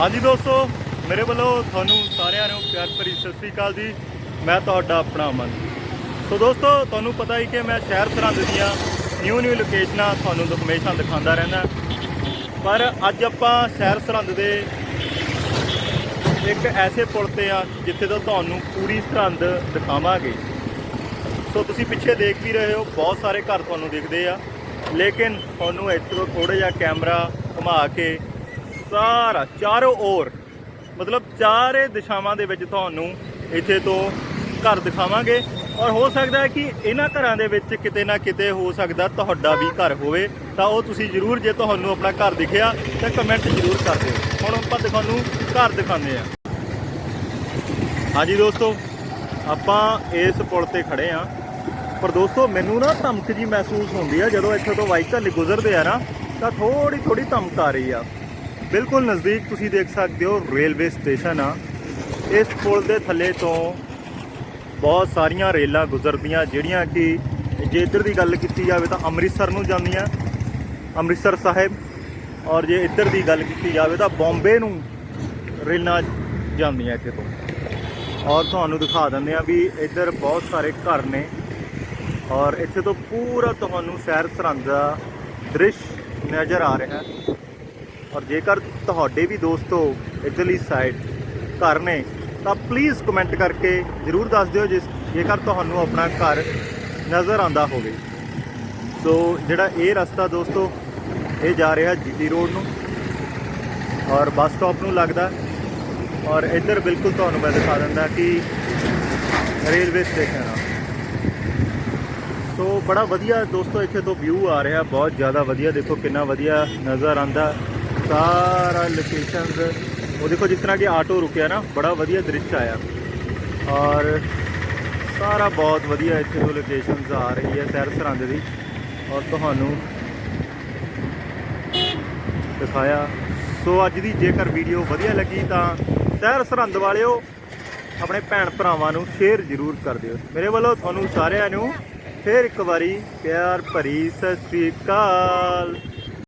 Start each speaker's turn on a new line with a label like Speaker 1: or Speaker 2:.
Speaker 1: ਹਾਂਜੀ ਦੋਸਤੋ, ਮੇਰੇ ਵੱਲੋਂ ਤੁਹਾਨੂੰ ਸਾਰਿਆਂ ਨੂੰ ਪਿਆਰ ਭਰੀ ਸਤਿ ਸ੍ਰੀ ਅਕਾਲ ਜੀ। ਮੈਂ ਤੁਹਾਡਾ ਆਪਣਾ ਅਮਨ। ਸੋ ਦੋਸਤੋ, ਤੁਹਾਨੂੰ ਪਤਾ ਹੀ ਕਿ ਮੈਂ ਸ਼ਹਿਰ ਸਰਹੰਦ ਦੀਆਂ ਨਿਊ ਨਿਊ ਲੋਕੇਸ਼ਨਾਂ ਤੁਹਾਨੂੰ ਹਮੇਸ਼ਾ ਦਿਖਾਉਂਦਾ ਰਹਿੰਦਾ। ਪਰ ਅੱਜ ਆਪਾਂ ਸ਼ਹਿਰ ਸਰਹੰਦ ਦੇ ਇੱਕ ਐਸੇ ਪੁਲ ਤੇ ਆ, ਜਿੱਥੇ ਤੋਂ ਤੁਹਾਨੂੰ ਪੂਰੀ ਸਰਹੰਦ ਦਿਖਾਵਾਂਗੇ। ਸੋ ਤੁਸੀਂ ਪਿੱਛੇ ਦੇਖ ਵੀ ਰਹੇ ਹੋ, ਬਹੁਤ ਸਾਰੇ ਘਰ ਤੁਹਾਨੂੰ ਦਿਖਦੇ ਆ। ਲੇਕਿਨ ਤੁਹਾਨੂੰ ਇੱਥੋਂ ਥੋੜਾ ਜਿਹਾ ਕੈਮਰਾ ਘੁਮਾ ਕੇ ਸਾਰਾ ਚਾਰੋਂ ਔਰ ਮਤਲਬ ਚਾਰੇ ਦਿਸ਼ਾਵਾਂ ਦੇ ਵਿੱਚ ਤੁਹਾਨੂੰ ਇੱਥੇ ਤੋਂ ਘਰ ਦਿਖਾਵਾਂਗੇ। ਔਰ ਹੋ ਸਕਦਾ ਹੈ ਕਿ ਇਹਨਾਂ ਘਰਾਂ ਦੇ ਵਿੱਚ ਕਿਤੇ ਨਾ ਕਿਤੇ ਹੋ ਸਕਦਾ ਤੁਹਾਡਾ ਵੀ ਘਰ ਹੋਵੇ, ਤਾਂ ਉਹ ਤੁਸੀਂ ਜ਼ਰੂਰ ਜੇ ਤੁਹਾਨੂੰ ਆਪਣਾ ਘਰ ਦਿਖਿਆ, ਤਾਂ ਕਮੈਂਟ ਜ਼ਰੂਰ ਕਰ ਦਿਓ। ਹੁਣ ਆਪਾਂ ਤੁਹਾਨੂੰ ਘਰ ਦਿਖਾਉਂਦੇ ਆ ਹਾਂਜੀ ਦੋਸਤੋ, ਆਪਾਂ ਇਸ ਪੁਲ ਤੇ ਖੜੇ ਆ ਪਰ ਦੋਸਤੋ, ਮੈਨੂੰ ਨਾ ਧਮਕ ਜੀ ਮਹਿਸੂਸ ਹੁੰਦੀ ਆ, ਜਦੋਂ ਇੱਥੇ ਤੋਂ ਵਾਹੀਕਲ ਗੁਜ਼ਰਦੇ ਆ ਨਾ, ਤਾਂ ਥੋੜੀ ਥੋੜੀ ਧਮਕ ਆ ਰਹੀ ਆ। ਬਿਲਕੁਲ ਨਜ਼ਦੀਕ ਤੁਸੀਂ ਦੇਖ ਸਕਦੇ ਹੋ ਰੇਲਵੇ ਸਟੇਸ਼ਨ ਆ। ਇਸ ਪੁਲ ਦੇ ਥੱਲੇ ਤੋਂ ਬਹੁਤ ਸਾਰੀਆਂ ਰੇਲਾਂ ਗੁਜ਼ਰਦੀਆਂ, ਜਿਹੜੀਆਂ ਕਿ ਜੇ ਇੱਧਰ ਦੀ ਗੱਲ ਕੀਤੀ ਜਾਵੇ ਤਾਂ ਅੰਮ੍ਰਿਤਸਰ ਨੂੰ ਜਾਂਦੀਆਂ, ਅੰਮ੍ਰਿਤਸਰ ਸਾਹਿਬ। ਔਰ ਜੇ ਇੱਧਰ ਦੀ ਗੱਲ ਕੀਤੀ ਜਾਵੇ ਤਾਂ ਬੰਬੇ ਨੂੰ ਰੇਲਾਂ ਜਾਂਦੀਆਂ ਇੱਥੇ ਤੋਂ। ਔਰ ਤੁਹਾਨੂੰ ਦਿਖਾ ਦਿੰਦੇ ਆ ਵੀ ਇੱਧਰ ਬਹੁਤ ਸਾਰੇ ਘਰ ਨੇ। ਔਰ ਇੱਥੇ ਤੋਂ ਪੂਰਾ ਤੁਹਾਨੂੰ ਸੈਰ ਸਰਹੰਦ ਦਾ ਦ੍ਰਿਸ਼ ਨਜ਼ਰ ਆ ਰਿਹਾ। ਹੈ ਔਰ ਜੇਕਰ ਤੁਹਾਡੇ ਵੀ ਦੋਸਤੋ ਇੱਧਰਲੀ ਸਾਈਡ ਘਰ ਨੇ, ਤਾਂ ਪਲੀਜ਼ ਕਮੈਂਟ ਕਰਕੇ ਜਰੂਰ ਦੱਸ ਦਿਓ ਜਿਸ, ਜੇਕਰ ਤੁਹਾਨੂੰ ਆਪਣਾ ਘਰ ਨਜ਼ਰ ਆਉਂਦਾ ਹੋਵੇ। ਸੋ ਜਿਹੜਾ ਇਹ ਰਸਤਾ ਦੋਸਤੋ, ਇਹ ਜਾ ਰਿਹਾ ਜੀਟੀ ਰੋਡ ਨੂੰ ਔਰ ਬੱਸ ਸਟਾਪ ਨੂੰ ਲੱਗਦਾ। ਔਰ ਇੱਧਰ ਬਿਲਕੁਲ ਤੁਹਾਨੂੰ ਮੈਂ ਦਿਖਾ ਦਿੰਦਾ ਕਿ ਰੇਲਵੇ ਸਟੇਸ਼ਨ ਆ। ਸੋ ਬੜਾ ਵਧੀਆ ਦੋਸਤੋ ਇੱਥੇ ਤੋਂ ਵਿਊ ਆ ਰਿਹਾ, ਬਹੁਤ ਜ਼ਿਆਦਾ ਵਧੀਆ। ਦੇਖੋ ਕਿੰਨਾ ਵਧੀਆ ਨਜ਼ਰ ਆਂਦਾ ਸਾਰਾ ਲੋਕੇਸ਼ਨਸ ਉਹ ਦੇਖੋ ਜਿਸ ਤਰ੍ਹਾਂ ਕਿ ਆਟੋ ਰੁਕਿਆ ਨਾ, ਬੜਾ ਵਧੀਆ ਦ੍ਰਿਸ਼ ਆਇਆ। ਔਰ ਸਾਰਾ ਬਹੁਤ ਵਧੀਆ ਇੱਥੇ ਉਹ ਲੋਕੇਸ਼ਨਸ ਆ ਰਹੀ ਹੈ ਸ਼ਹਿਰ ਸਰਹੰਦ ਦੀ। ਔਰ ਤੁਹਾਨੂੰ ਦਿਖਾਇਆ। ਸੋ ਅੱਜ ਦੀ ਜੇਕਰ ਵੀਡੀਓ ਵਧੀਆ ਲੱਗੀ ਤਾਂ ਸ਼ਹਿਰ ਸਰਹੰਦ ਵਾਲਿਓ ਆਪਣੇ ਭੈਣ ਭਰਾਵਾਂ ਨੂੰ ਸ਼ੇਅਰ ਜ਼ਰੂਰ ਕਰ ਦਿਓ। ਮੇਰੇ ਵੱਲੋਂ ਤੁਹਾਨੂੰ ਸਾਰਿਆਂ ਨੂੰ ਫੇਰ ਇੱਕ ਵਾਰੀ ਪਿਆਰ ਭਰੀ ਸਤਿ ਸ੍ਰੀ ਅਕਾਲ।